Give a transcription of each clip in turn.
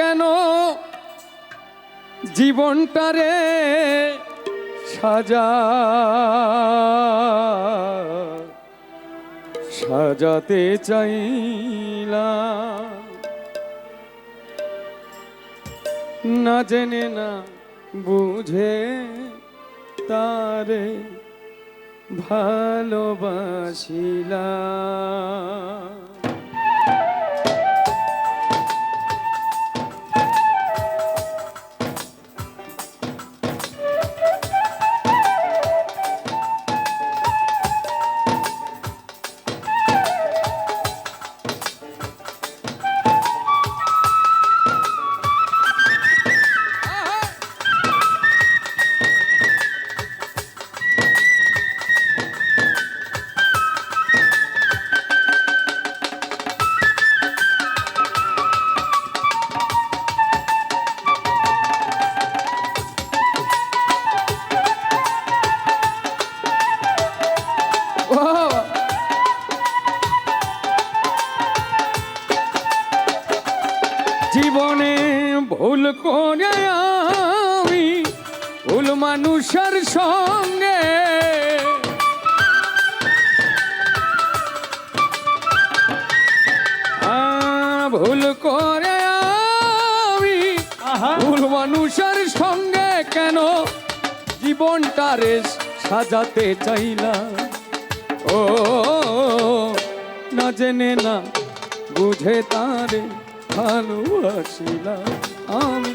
কেন? জীবনটারে সাজা সাজাতে চাইলাম না জেনে না বুঝে তারে ভালোবাসিলাম মানুষের সঙ্গে। ভুল করে আমি ভুল মানুষের সঙ্গে কেন জীবনটারে সাজাতে চাইলাম? ও না জেনে না বুঝে তারে ভালোবাসিলাম আমি।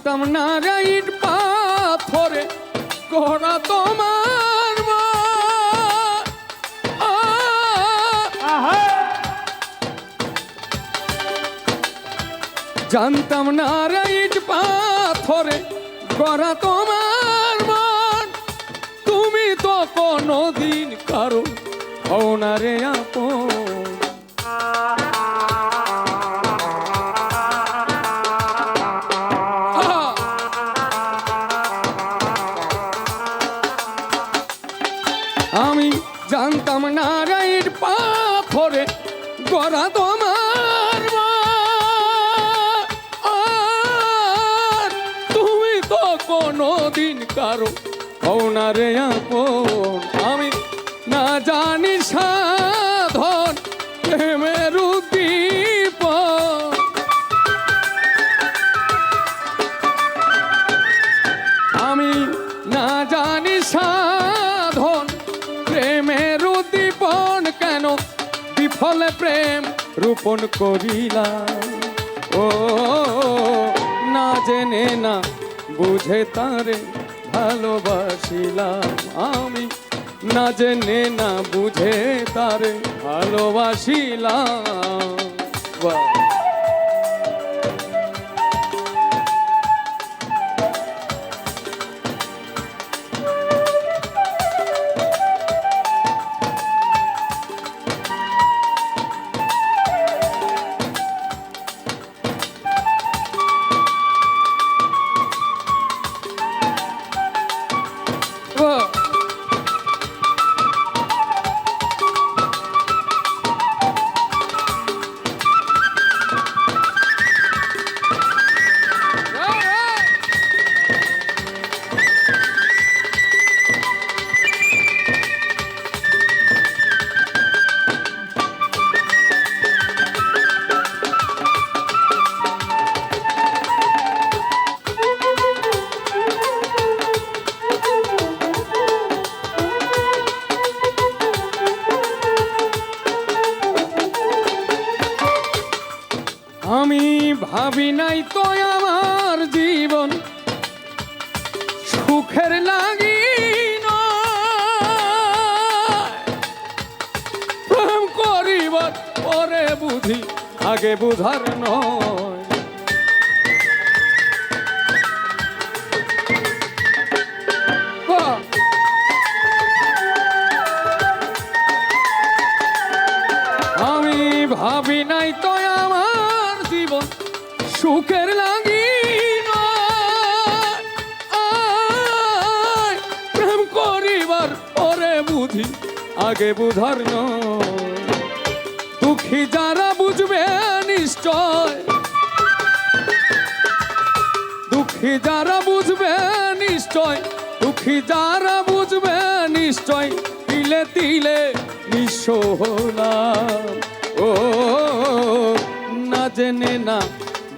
জানতাম না রাইট পাথরে করা তোমার জানতাম না রাইট পাথরে করা তোমার মন তুমি তো কোনো দিন কারও হও না রে আপন। গড়া তোমার তুমি তো কোনোদিন কারও হও না আপন। আমি না জানি সাধন বিফলে প্রেম রূপণ করিলাম। ও, না জেনে না বুঝে তারে ভালোবাসিলাম আমি। না জেনে না বুঝে তারে ভালোবাসিলাম। ভাবি নাই তো আমার জীবন। সুখের লাগি পরে বুঝি, আগে বুঝার নয়। আমি ভাবি নাই তো আমার জীবন। সুখের লাগি। প্রেম করিবার পরে বুঝি, আগে বুঝার দুঃখী যারা বুঝবে নিশ্চয়। দুঃখী যারা বুঝবে নিশ্চয়, দুঃখী যারা বুঝবে নিশ্চয়, তিলে তিলে নিঃস্ব হলাম। ও, না জেনে না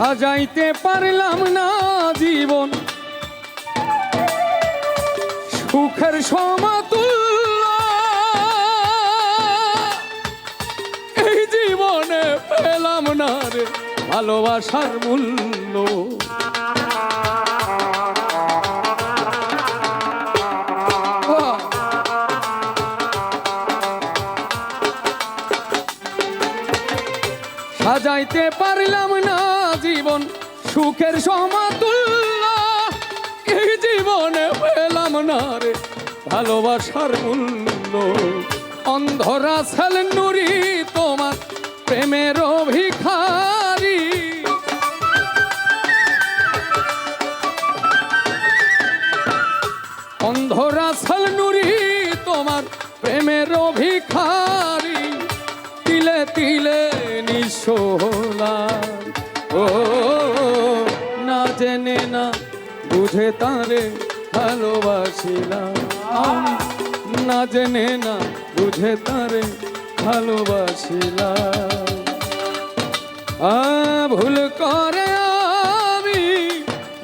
সাজাইতে পারলাম না জীবন। সুখের সমাতুল্য। এই জীবনে পেলাম না রে ভালোবাসার মূল্য। সাজাইতে পারলাম না জীবন, সুখের সমাতুল্য। এই জীবনে পেলাম না রে ভালোবাসার মূল্য। অন্ধরা সাল নুরি তোমার প্রেমের ভিখারি অন্ধরা সাল নুরি তোমার প্রেমের ভিখারি নিশোলাম ও, না জেনে না, বুঝে তারে ভালোবাসিলাম। আমি না জেনে না, বুঝে তারে ভালোবাসিলাম। আ, ভুল করে আমি,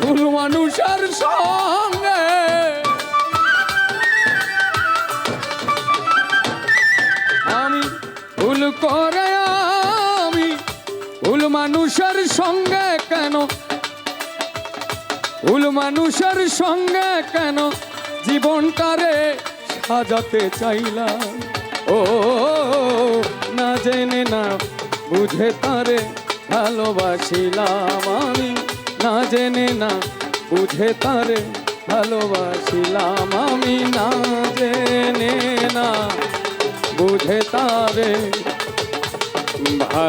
ভুল মানুষের সঙ্গে। আমি ভুল করে মানুষের সঙ্গে কেন? ভুল মানুষের সঙ্গে কেন জীবনটারে সাজাতে চাইলাম? ও, না জেনে না বুঝে তারে ভালোবাসিলাম আমি। না জেনে না বুঝে তারে ভালোবাসিলাম আমি। না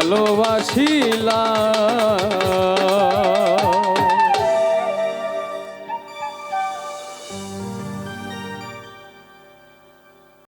ভালোবাসিলাম